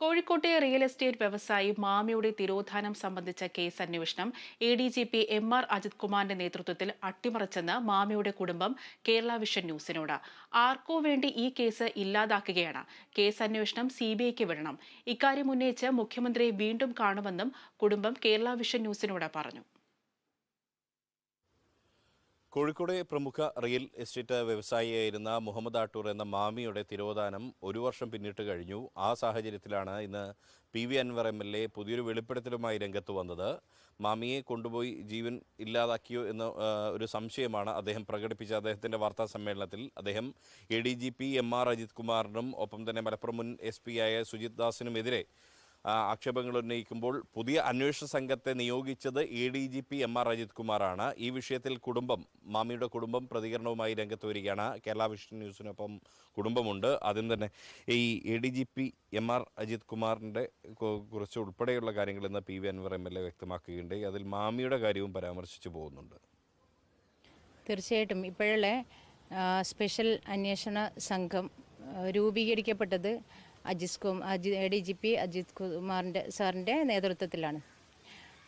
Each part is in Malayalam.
കോഴിക്കോട്ടെ റിയൽ എസ്റ്റേറ്റ് വ്യവസായി മാമിയുടെ തിരോധാനം സംബന്ധിച്ച കേസ് അന്വേഷണം. A D G P M R Ajith കുമാറിന്റെ നേതൃത്വത്തിൽ അട്ടിമറിച്ചെന്ന് മാമിയുടെ കുടുംബം കേരള വിഷൻ ന്യൂസിനോട്. ആർക്കോ വേണ്ടി ഈ കേസ് ഇല്ലാതാക്കുകയാണ്. കേസ് അന്വേഷണം സി ബി ഐക്ക് വിടണം. ഇക്കാര്യം ഉന്നയിച്ച് മുഖ്യമന്ത്രിയെ വീണ്ടും കാണുമെന്നും കുടുംബം കേരള വിഷൻ ന്യൂസിനോട് പറഞ്ഞു. കോഴിക്കോട് പ്രമുഖ റിയൽ എസ്റ്റേറ്റ് വ്യവസായിയായിരുന്ന മുഹമ്മദ് ആട്ടൂർ എന്ന മാമിയുടെ തിരോധാനം ഒരു വർഷം പിന്നിട്ട് കഴിഞ്ഞു. ആ സാഹചര്യത്തിലാണ് ഇന്ന് P V Anvar M L A പുതിയൊരു വെളിപ്പെടുത്തലുമായി രംഗത്ത് വന്നത്. മാമിയെ കൊണ്ടുപോയി ജീവൻ ഇല്ലാതാക്കിയോ എന്ന ഒരു സംശയമാണ് അദ്ദേഹം പ്രകടിപ്പിച്ച അദ്ദേഹത്തിന്റെ വാർത്താ സമ്മേളനത്തിൽ. അദ്ദേഹം A D G P M R Ajith കുമാറിനും ഒപ്പം തന്നെ മലപ്പുറം മുൻ എസ് പി ആയ സുജിത് ദാസിനുമെതിരെ ആക്ഷേപങ്ങൾ ഉന്നയിക്കുമ്പോൾ പുതിയ അന്വേഷണ സംഘത്തെ നിയോഗിച്ചത് A D G P M R Ajith കുമാറാണ്. ഈ വിഷയത്തിൽ കുടുംബം മാമിയുടെ കുടുംബം പ്രതികരണവുമായി രംഗത്ത് വരികയാണ്. കേരള വിഷൻ ന്യൂസിനൊപ്പം കുടുംബമുണ്ട്. ആദ്യം തന്നെ ഈ A D G P M R Ajith കുമാറിന്റെ കുറിച്ച് ഉൾപ്പെടെയുള്ള കാര്യങ്ങൾ ഇന്ന് P V Anvar M L A വ്യക്തമാക്കുകയുണ്ടായി. അതിൽ മാമിയുടെ കാര്യവും പരാമർശിച്ചു പോകുന്നുണ്ട്. തീർച്ചയായിട്ടും. ഇപ്പോഴുള്ള സ്പെഷ്യൽ അന്വേഷണ സംഘം രൂപീകരിക്കപ്പെട്ടത് Ajith Kumar Aji A D G P Ajith കുമാറിന്റെ സാറിന്റെ നേതൃത്വത്തിലാണ്.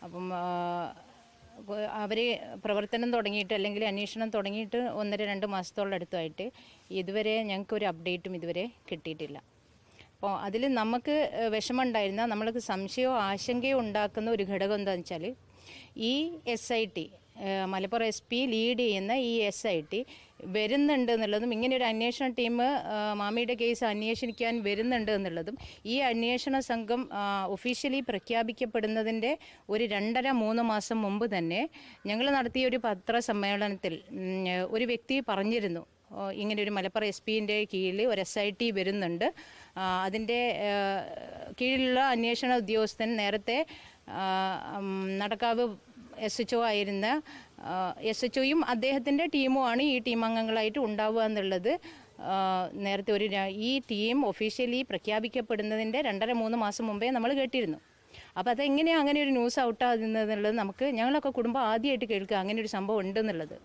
അപ്പം അവർ പ്രവർത്തനം തുടങ്ങിയിട്ട് അല്ലെങ്കിൽ അന്വേഷണം തുടങ്ങിയിട്ട് ഒന്നര രണ്ട് മാസത്തോളം അടുത്തായിട്ട് ഇതുവരെ ഞങ്ങൾക്ക് ഒരു അപ്ഡേറ്റും ഇതുവരെ കിട്ടിയിട്ടില്ല. അപ്പോൾ അതിൽ നമുക്ക് വിഷമമുണ്ടായിരുന്ന നമ്മൾക്ക് സംശയമോ ആശങ്കയോ ഉണ്ടാക്കുന്ന ഒരു ഘടകം എന്താണെന്ന് വെച്ചാൽ ഈ S I T Malappuram S P lead ചെയ്യുന്ന ഈ എസ് ഐ ടി വരുന്നുണ്ട് എന്നുള്ളതും ഇങ്ങനെ ഒരു അന്വേഷണ ടീം മാമിയുടെ കേസ് അന്വേഷിക്കാൻ വരുന്നുണ്ട് എന്നുള്ളതും ഈ അന്വേഷണ സംഘം ഒഫീഷ്യലി പ്രഖ്യാപിക്കപ്പെടുന്നതിന്റെ ഒരു രണ്ടര മൂന്ന് മാസം മുമ്പ് തന്നെ ഞങ്ങൾ നടത്തിയ ഒരു പത്രസമ്മേളനത്തിൽ ഒരു വ്യക്തി പറഞ്ഞിരുന്നു ഇങ്ങനെ ഒരു മലപ്പുറം എസ് പിന്റെ കീഴിൽ ഒരു എസ് ഐ ടി വരുന്നുണ്ട്. അതിന്റെ കീഴിലുള്ള അന്വേഷണ ഉദ്യോഗസ്ഥൻ നേരത്തെ നടക്കാവ് എസ് എച്ച് ഒ ആയിരുന്ന എസ് എച്ച് ഒയും അദ്ദേഹത്തിന്റെ ടീമുമാണ് ഈ ടീം അംഗങ്ങളായിട്ട് ഉണ്ടാവുക എന്നുള്ളത്. നേരത്തെ ഒരു ഈ ടീം ഒഫീഷ്യലി പ്രഖ്യാപിക്കപ്പെടുന്നതിന്റെ രണ്ടര മൂന്ന് മാസം മുമ്പേ നമ്മൾ കേട്ടിരുന്നു. അപ്പോൾ അതെങ്ങനെയാണ് അങ്ങനെ ഒരു ന്യൂസ് ഔട്ടാകുന്നതെന്നുള്ളത് നമുക്ക് ഞങ്ങളൊക്കെ കുടുംബം ആദ്യമായിട്ട് കേൾക്കുക അങ്ങനെ ഒരു സംഭവം ഉണ്ടെന്നുള്ളത്.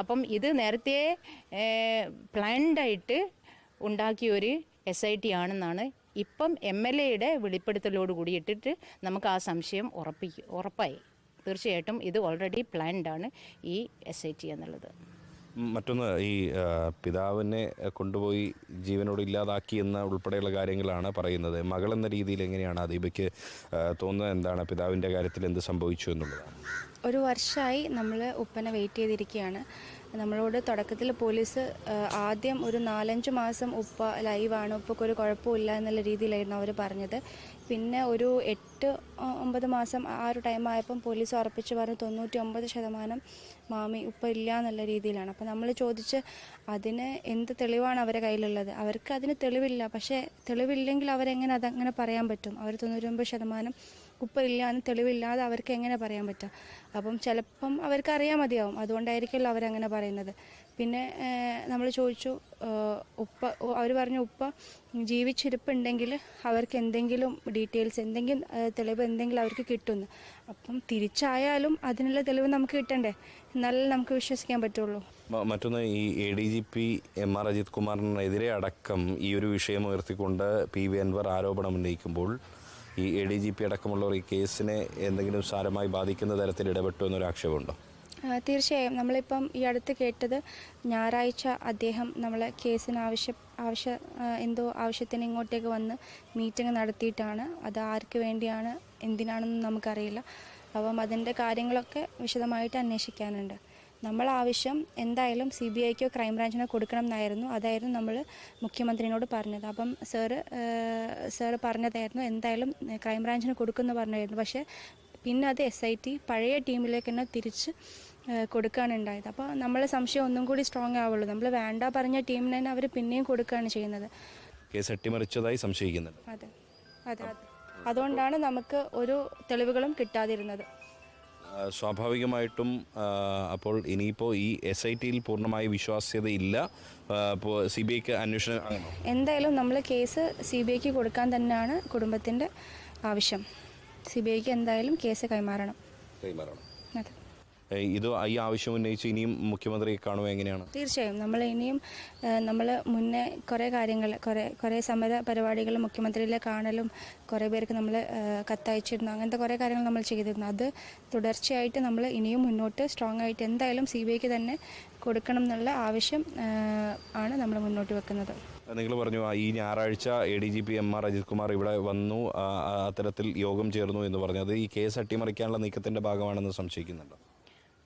അപ്പം ഇത് നേരത്തെ പ്ലാൻഡായിട്ട് ഉണ്ടാക്കിയ ഒരു എസ് ഐ ടി ആണെന്നാണ് ഇപ്പം എം എൽ എയുടെ വെളിപ്പെടുത്തലോട് കൂടി ഇട്ടിട്ട് നമുക്ക് ആ സംശയം ഉറപ്പിക്കും ഉറപ്പായി. തീർച്ചയായിട്ടും ഇത് ഓൾറെഡി പ്ലാൻഡ് ആണ് ഈ എസ് ഐ ടി എന്നുള്ളത്. മറ്റൊന്ന് ഈ പിതാവിനെ കൊണ്ടുപോയി ജീവനോട് ഇല്ലാതാക്കി എന്ന ഉൾപ്പെടെയുള്ള കാര്യങ്ങളാണ് പറയുന്നത്. മകൾ എന്ന രീതിയിൽ എങ്ങനെയാണ് ദീപയ്ക്ക് തോന്നുന്നത്? എന്താണ് പിതാവിന്റെ കാര്യത്തിൽ എന്ത് സംഭവിച്ചു എന്നുള്ളതാണ്? ഒരു വർഷമായി നമ്മൾ ഉപ്പനെ വെയിറ്റ് ചെയ്തിരിക്കുകയാണ് നമ്മളോട് തുടക്കത്തിൽ പോലീസ് ആദ്യം ഒരു നാലഞ്ച് മാസം ഉപ്പ ലൈവാണ് ഉപ്പക്ക് ഒരു കുഴപ്പമില്ല എന്നുള്ള രീതിയിലായിരുന്നു അവർ പറഞ്ഞത്. പിന്നെ ഒരു എട്ട് ഒമ്പത് മാസം ആ ഒരു ടൈം ആയപ്പം പോലീസ് ഉറപ്പിച്ച് പറഞ്ഞ് തൊണ്ണൂറ്റി ഒമ്പത് ശതമാനം മാമി ഉപ്പ ഇല്ല എന്നുള്ള രീതിയിലാണ്. അപ്പം നമ്മൾ ചോദിച്ച് അതിന് എന്ത് തെളിവാണ് അവരെ കയ്യിലുള്ളത്? അവർക്ക് അതിന് തെളിവില്ല. പക്ഷേ തെളിവില്ലെങ്കിൽ അവരെങ്ങനെ അതങ്ങനെ പറയാൻ പറ്റും? അവർ തൊണ്ണൂറ്റൊമ്പത് ശതമാനം ഉപ്പ ഇല്ല എന്ന് തെളിവില്ലാതെ അവർക്ക് എങ്ങനെ പറയാൻ പറ്റുക അപ്പം ചിലപ്പം അവർക്ക് അറിയാൻ മതിയാവും. അതുകൊണ്ടായിരിക്കുമല്ലോ അവരങ്ങനെ പറയുന്നത്. പിന്നെ നമ്മൾ ചോദിച്ചു ഉപ്പ അവർ പറഞ്ഞു ഉപ്പ ജീവിച്ചിരിപ്പുണ്ടെങ്കിൽ അവർക്ക് എന്തെങ്കിലും ഡീറ്റെയിൽസ് എന്തെങ്കിലും തെളിവ് എന്തെങ്കിലും അവർക്ക് കിട്ടുന്നു. അപ്പം തിരിച്ചായാലും അതിനുള്ള തെളിവ് നമുക്ക് കിട്ടണ്ടേ? എന്നാലേ നമുക്ക് വിശ്വസിക്കാൻ പറ്റുള്ളൂ. മറ്റൊന്ന് ഈ A D G P M R Ajith കുമാറിനെതിരെ അടക്കം ഈ ഒരു വിഷയം ഉയർത്തിക്കൊണ്ട് പി വി അൻവർ ആരോപണം ഉന്നയിക്കുമ്പോൾ ഈ എ ഡി ജി പി അടക്കമുള്ളവർ ഈ കേസിനെ എന്തെങ്കിലും സാരമായി ബാധിക്കുന്ന തരത്തിൽ ഇടപെട്ടു എന്നൊരു ആക്ഷേപമുണ്ടോ? തീർച്ചയായും. നമ്മളിപ്പം ഈ അടുത്ത് കേട്ടത് ഞായറാഴ്ച അദ്ദേഹം നമ്മളെ കേസിന് ആവശ്യ ആവശ്യ എന്തോ ആവശ്യത്തിന് ഇങ്ങോട്ടേക്ക് വന്ന് മീറ്റിംഗ് നടത്തിയിട്ടാണ്. അത് ആർക്ക് വേണ്ടിയാണ് എന്തിനാണെന്ന് നമുക്കറിയില്ല. അപ്പം അതിന്റെ കാര്യങ്ങളൊക്കെ വിശദമായിട്ട് അന്വേഷിക്കാനുണ്ട്. നമ്മൾ ആവശ്യം എന്തായാലും സി ബി ഐക്കോ ക്രൈംബ്രാഞ്ചിനോ കൊടുക്കണം എന്നായിരുന്നു അതായിരുന്നു നമ്മൾ മുഖ്യമന്ത്രിയോട് പറഞ്ഞത്. അപ്പം സാറ് സാറ് പറഞ്ഞതായിരുന്നു എന്തായാലും ക്രൈംബ്രാഞ്ചിന് കൊടുക്കുമെന്ന് പറഞ്ഞായിരുന്നു. പക്ഷേ പിന്നെ അത് എസ് ഐ ടി പഴയ ടീമിലേക്ക് തന്നെ തിരിച്ച് കൊടുക്കുകയാണ് ഉണ്ടായത്. അപ്പോൾ നമ്മളെ സംശയം ഒന്നും കൂടി സ്ട്രോങ് ആവുള്ളൂ. നമ്മൾ വേണ്ട പറഞ്ഞ ടീമിന് തന്നെ അവർ പിന്നെയും കൊടുക്കുകയാണ് ചെയ്യുന്നത്. കേസ് അട്ടിമറിച്ചതായി സംശയിക്കുന്നുണ്ട്. അതെ അതെ അതെ. അതുകൊണ്ടാണ് നമുക്ക് ഒരു തെളിവുകളും കിട്ടാതിരുന്നത്. സ്വാഭാവികമായിട്ടും അപ്പോൾ ഇനിയിപ്പോൾ ഈ എസ് ഐ ടിയിൽ പൂർണമായി വിശ്വാസ്യത ഇല്ല അപ്പോൾ സി ബി ഐക്ക് അന്വേഷണം എന്തായാലും നമ്മൾ കേസ് സി ബി ഐക്ക് കൊടുക്കാൻ തന്നെയാണ് കുടുംബത്തിന്റെ ആവശ്യം. സി ബി ഐക്ക് എന്തായാലും കേസ് കൈമാറണം. കൈമാറണം. അതെ. ഇത് ഈ ആവശ്യം ഉന്നയിച്ച് ഇനിയും മുഖ്യമന്ത്രിയെ കാണുക എങ്ങനെയാണ്? തീർച്ചയായും. നമ്മൾ ഇനിയും നമ്മൾ മുന്നേ കുറേ കാര്യങ്ങൾ കുറേ കുറേ സമര പരിപാടികൾ മുഖ്യമന്ത്രിയിലെ കാണലും കുറേ പേർക്ക് നമ്മൾ കത്തയച്ചിരുന്നു. അങ്ങനത്തെ കുറേ കാര്യങ്ങൾ നമ്മൾ ചെയ്തിരുന്നു. അത് തുടർച്ചയായിട്ട് നമ്മൾ ഇനിയും മുന്നോട്ട് സ്ട്രോങ് ആയിട്ട് എന്തായാലും സി ബി ഐക്ക് തന്നെ കൊടുക്കണം എന്നുള്ള ആവശ്യം ആണ് നമ്മൾ മുന്നോട്ട് വെക്കുന്നത്. നിങ്ങൾ പറഞ്ഞു ഈ ഞായറാഴ്ച A D G P M R Ajith Kumar ഇവിടെ വന്നു അത്തരത്തിൽ യോഗം ചേർന്നു എന്ന് പറഞ്ഞു. അത് ഈ കേസ് അട്ടിമറിക്കാനുള്ള നീക്കത്തിന്റെ ഭാഗമാണെന്ന് സംശയിക്കുന്നുണ്ടോ?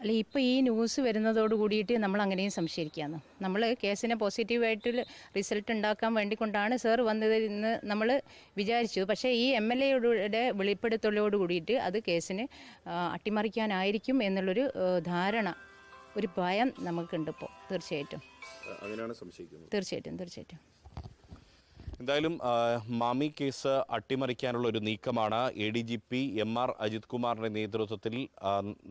അല്ല ഇപ്പോൾ ഈ ന്യൂസ് വരുന്നതോട് കൂടിയിട്ട് നമ്മൾ അങ്ങനെയും സംശയിക്കുകയാണ്. നമ്മൾ കേസിനെ പോസിറ്റീവായിട്ട് റിസൾട്ട് ഉണ്ടാക്കാൻ വേണ്ടി കൊണ്ടാണ് സർ വന്നത് എന്ന് നമ്മൾ വിചാരിച്ചു. പക്ഷേ ഈ എം എൽ എയുടെ വെളിപ്പെടുത്തലോട് കൂടിയിട്ട് അത് കേസിന് അട്ടിമറിക്കാനായിരിക്കും എന്നുള്ളൊരു ധാരണ ഒരു ഭയം നമുക്കുണ്ട് ഇപ്പോൾ തീർച്ചയായിട്ടും. തീർച്ചയായിട്ടും തീർച്ചയായിട്ടും. എന്തായാലും മാമി കേസ് അട്ടിമറിക്കാനുള്ള ഒരു നീക്കമാണ് A D G P M R Ajith കുമാറിന്റെ നേതൃത്വത്തിൽ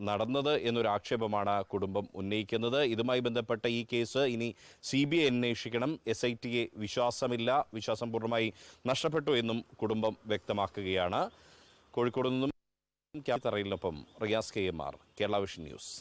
നടന്നത് എന്നൊരു ആക്ഷേപമാണ് കുടുംബം ഉന്നയിക്കുന്നത്. ഇതുമായി ബന്ധപ്പെട്ട ഈ കേസ് ഇനി സി ബി ഐ അന്വേഷിക്കണം. എസ് ഐ ടിയെ വിശ്വാസമില്ല. വിശ്വാസം പൂർണമായി നഷ്ടപ്പെട്ടു എന്നും കുടുംബം വ്യക്തമാക്കുകയാണ്. കോഴിക്കോട് നിന്നും Riyas K M R Kerala vision news.